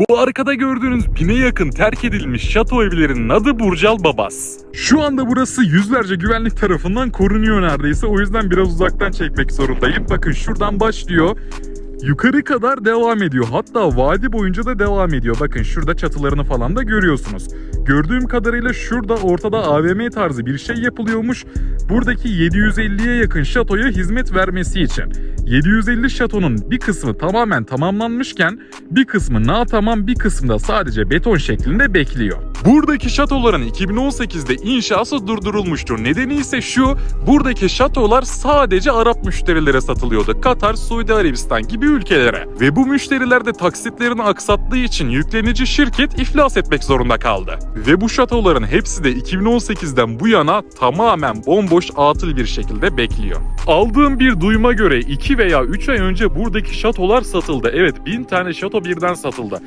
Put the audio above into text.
Bu arkada gördüğünüz bine yakın terk edilmiş şato evlerinin adı Burcal Babas. Şu anda burası yüzlerce güvenlik tarafından korunuyor neredeyse. O yüzden biraz uzaktan çekmek zorundayım. Bakın şuradan başlıyor. Yukarı kadar devam ediyor. Hatta vadi boyunca da devam ediyor. Bakın şurada çatılarını falan da görüyorsunuz. Gördüğüm kadarıyla şurada ortada AVM tarzı bir şey yapılıyormuş. Buradaki 750'ye yakın şatoya hizmet vermesi için. 750 şatonun bir kısmı tamamen tamamlanmışken bir kısmı na tamam bir kısmı da sadece beton şeklinde bekliyor. Buradaki şatoların 2018'de inşası durdurulmuştur. Nedeni ise şu, buradaki şatolar sadece Arap müşterilere satılıyordu. Katar, Suudi Arabistan gibi ülkelere. Ve bu müşteriler de taksitlerini aksattığı için yüklenici şirket iflas etmek zorunda kaldı. Ve bu şatoların hepsi de 2018'den bu yana tamamen bomboş atıl bir şekilde bekliyor. Aldığım bir duyuma göre 2 veya 3 ay önce buradaki şatolar satıldı. Evet 1000 tane şato birden satıldı.